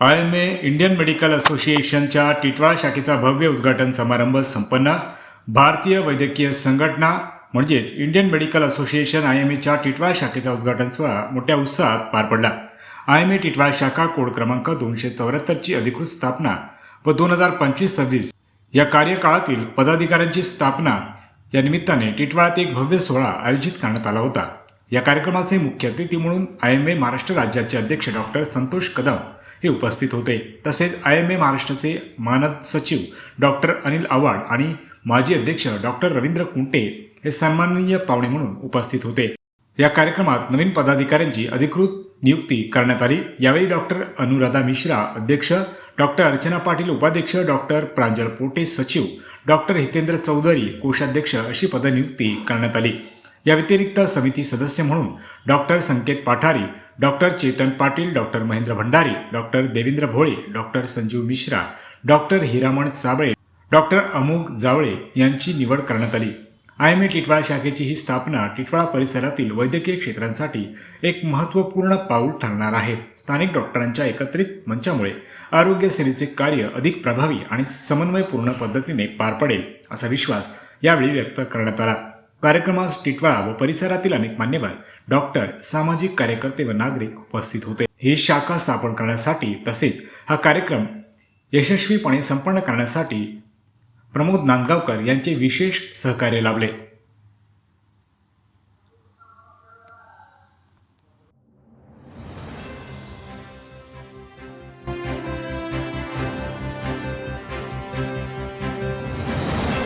I M A Indian medical असोसिएशनच्या टिटवाळा शाखेचा भव्य उद्घाटन समारंभ संपन्न. भारतीय वैद्यकीय संघटना म्हणजेच Indian medical association I M एच्या टिटवाळा शाखेचा उद्घाटन सोहळा मोठ्या उत्साहात पार पडला. आय एम ए टिटवाळा शाखा कोड क्रमांक दोनशे चौऱ्याहत्तरची अधिकृत स्थापना व दोन हजार पंचवीस सव्वीस या कार्यकाळातील पदाधिकाऱ्यांची स्थापना या निमित्ताने टिटवाळ्यात एक भव्य सोहळा आयोजित करण्यात आला होता. या कार्यक्रमाचे मुख्य अतिथी म्हणून आय एम ए महाराष्ट्र राज्याचे अध्यक्ष डॉक्टर संतोष कदम हे उपस्थित होते. तसेच आय एम ए महाराष्ट्राचे मानद सचिव डॉक्टर अनिल आव्हाड आणि माजी अध्यक्ष डॉक्टर रवींद्र कुंटे हे सन्माननीय पाहुणे म्हणून उपस्थित होते. या कार्यक्रमात नवीन पदाधिकाऱ्यांची अधिकृत नियुक्ती करण्यात आली. यावेळी डॉक्टर अनुराधा मिश्रा अध्यक्ष डॉक्टर अर्चना पाटील उपाध्यक्ष डॉक्टर प्रांजल पोटे सचिव डॉक्टर हितेंद्र चौधरी कोषाध्यक्ष अशी पदनियुक्ती करण्यात आली. या व्यतिरिक्त समिती सदस्य म्हणून doctor Sanket Pathari doctor Chetan Patil doctor Mahendra Bhandari doctor Devendra Bhole doctor Sanjeev Mishra doctor Hiraman Sable doctor Amogh Jawale यांची निवड करण्यात आली. आय एम ए टिटवाळा शाखेची ही स्थापना टिटवाळा परिसरातील वैद्यकीय क्षेत्रांसाठी एक महत्त्वपूर्ण पाऊल ठरणार आहे. स्थानिक डॉक्टरांच्या एकत्रित मंचामुळे आरोग्य सेवेचे कार्य अधिक प्रभावी आणि समन्वयपूर्ण पद्धतीने पार पडेल असा विश्वास यावेळी व्यक्त करण्यात आला. कार्यक्रमास टिटवाळा व परिसरातील अनेक मान्यवर डॉक्टर सामाजिक कार्यकर्ते व नागरिक उपस्थित होते. ही शाखा स्थापन करण्यासाठी तसेच हा कार्यक्रम यशस्वीपणे संपन्न करण्यासाठी प्रमोद नांदगावकर यांचे विशेष सहकार्य लाभले.